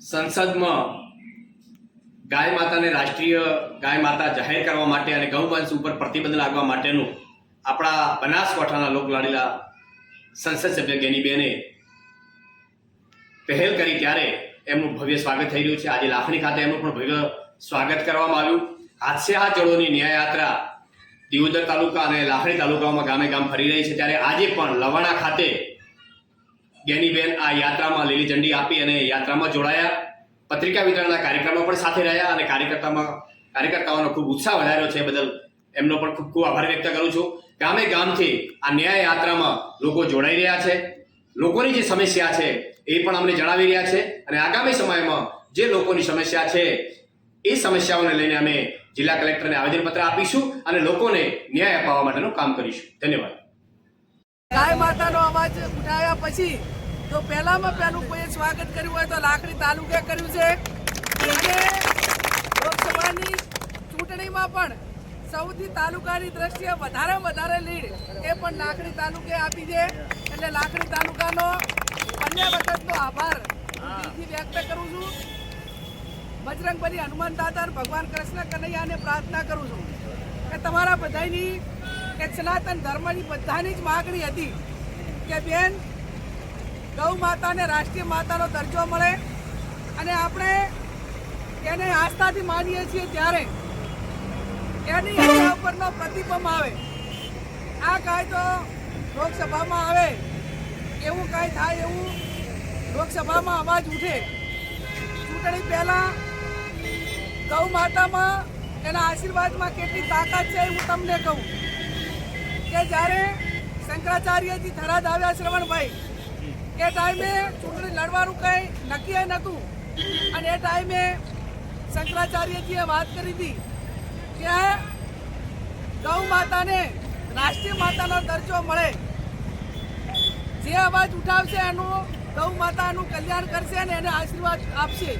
સંસદમાં ગાય માતાને રાષ્ટ્રીય ગાય માતા જાહેર કરવા માટે અને ગૌવંશ ઉપર પ્રતિબંધ લાગવા માટેનું આપણા બનાસકાંઠાના લોકલાડીલા સંસદ સભ્ય ગેનીબેને પહેલ કરી ત્યારે એમનું ભવ્ય સ્વાગત થઈ રહ્યું છે. આજે લાખણી ખાતે એમનું પણ ભવ્ય સ્વાગત કરવામાં આવ્યું. હાથસે હાથ ચળોની ન્યાય યાત્રા દિયોદર તાલુકા અને લાખણી તાલુકામાં ગામે ગામ ફરી રહી છે. ત્યારે આજે પણ લવાણા ખાતે જ્ઞાનીબેન આ યાત્રામાં લીલી ઝંડી આપી અને યાત્રામાં જોડાયા. પત્રિકા વિતરણના કાર્યક્રમમાં પણ સાથે રહ્યા અને કાર્યકર્તામાં કાર્યકર્તાઓનો ખૂબ ઉત્સાહ વધાર્યો છે બદલ એમનો પણ ખૂબ ખૂબ આભાર વ્યક્ત કરું છું. ગામે ગામથી આ ન્યાય યાત્રામાં લોકો જોડાઈ રહ્યા છે. લોકોની જે સમસ્યા છે એ પણ અમને જણાવી રહ્યા છે અને આગામી સમયમાં જે લોકોની સમસ્યા છે એ સમસ્યાઓને લઈને અમે જિલ્લા કલેક્ટરને આવેદનપત્ર આપીશું અને લોકોને ન્યાય અપાવવા માટેનું કામ કરીશું. ધન્યવાદ. ગાય માતાનો અવાજ ઉઠાવ્યા પછી જો પહેલામાં પહેલું કોઈએ સ્વાગત કર્યું હોય તો લાકડી તાલુકે કર્યું છે. અને લોકસભાની ચૂંટણીમાં પણ સૌથી તાલુકાની દ્રષ્ટિએ વધારે વધારે લીડ એ પણ લાકડી તાલુકે આપી છે. એટલે લાકડી તાલુકાનો અન્ય વખતનો આભાર દિલથી વ્યક્ત કરું છું. બજરંગબલી હનુમાન દાદા ભગવાન કૃષ્ણ કનૈયાને પ્રાર્થના કરું છું કે તમારા બધાની કે સનાતન ધર્મની બધાની જ માગણી હતી કે બેન, ગૌ માતાને રાષ્ટ્રીય માતાનો દરજ્જો મળે અને આપણે એને આસ્થાથી માનીએ છીએ ત્યારે એની એના ઉપરનો પ્રતિબંધ આવે. આ કાયદો લોકસભામાં આવે, એવું કાંઈ થાય એવું લોકસભામાં અવાજ ઉઠે. ચૂંટણી પહેલાં ગૌ માતામાં એના આશીર્વાદમાં કેટલી તાકાત છે હું તમને કહું. કે જ્યારે શંકરાચાર્યજી થરાદ આવ્યા શ્રવણભાઈ, એ ટાઈમે ચૂંટણી લડવાનું કંઈ નક્કી નહોતું. અને એ ટાઈમે શંકરાચાર્યજીએ વાત કરી હતી કે ગૌ માતાને રાષ્ટ્રીય માતાનો દરજ્જો મળે. જે અવાજ ઉઠાવશે એનું ગૌ માતાનું કલ્યાણ કરશે અને એને આશીર્વાદ આપશે.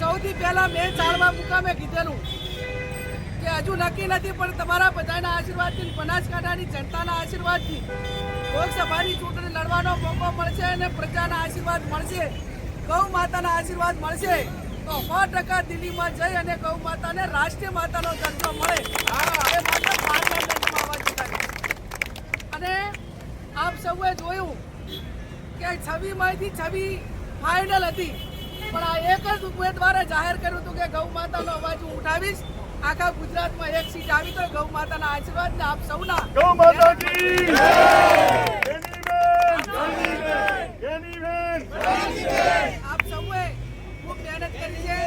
સૌથી પહેલાં મેં ચાળવા મુકામે કીધેલું. કે હજુ નક્કી નથી, પણ તમારા બધાના આશીર્વાદથી, બનાસકાંઠાની જનતાના આશીર્વાદથી લોકસભાની ચૂંટણી લડવાનો મોકો મળશે અને પ્રજાના આશીર્વાદ મળશે, ગૌ માતાના આશીર્વાદ મળશે. તો સો ટકા દિલ્હીમાં જઈ અને ગૌ માતાને રાષ્ટ્રીય માતાનો દરજ્જો મળે. અને આપ સૌએ જોયું કે છવ્વી માંથી છવ્વી ફાઇનલ હતી. પણ આ એક જ ઉમેદવારે જાહેર કર્યું હતું કે ગૌ માતાનો અવાજ હું ઉઠાવીશ. આખા ગુજરાતમાં એક સીટ આવી તો ગૌ માતાના આશીર્વાદ ને આપ સૌના ગૌ માતા કી ગેનીબેન ગેનીબેન આપ સૌએ ખૂબ મહેનત કરી છે.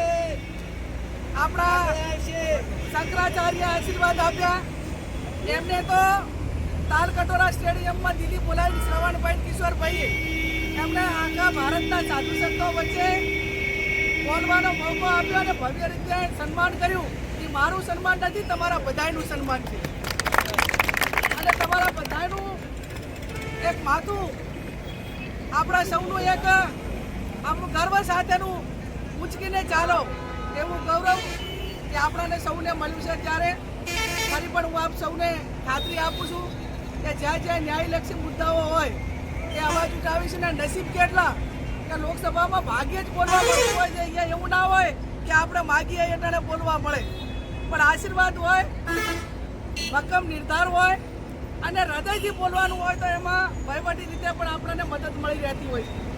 આપણા શંકરાચાર્ય આશીર્વાદ આપ્યા. એમને તો તાલકટોરા સ્ટેડિયમમાં દિલ્હી બોલાવી શ્રવણભાઈ કિશોરભાઈ એમણે આખા ભારતના સાધુ સંતો વચ્ચે બોલવાનો મોકો આપ્યો અને ભવ્ય રીતે સન્માન કર્યું. મારું સન્માન નથી, તમારા બધાયનું સન્માન છે. અને તમારા બધાનું એક માથું આપણા સૌનું એક આપણું ગર્વ સાથેનું ઉંચકીને ચાલો. એવું ગૌરવ કે આપણાને સૌને મળ્યું છે ત્યારે. ફરી પણ હું આપ સૌને ખાતરી આપું છું કે જ્યાં જ્યાં ન્યાયલક્ષી મુદ્દાઓ હોય, એ અવાજ ઉઠાવીશું ને નસીબ કેટલા કે લોકસભામાં ભાગ્યે જ બોલવા મળતું હોય છે. એવું ના હોય કે આપણે માગીએ એટલે બોલવા મળે. પણ આશીર્વાદ હોય, ભક્કમ નિર્ધાર હોય અને હૃદયથી બોલવાનું હોય તો એમાં વહીવટી રીતે પણ આપણને મદદ મળી રહેતી હોય છે.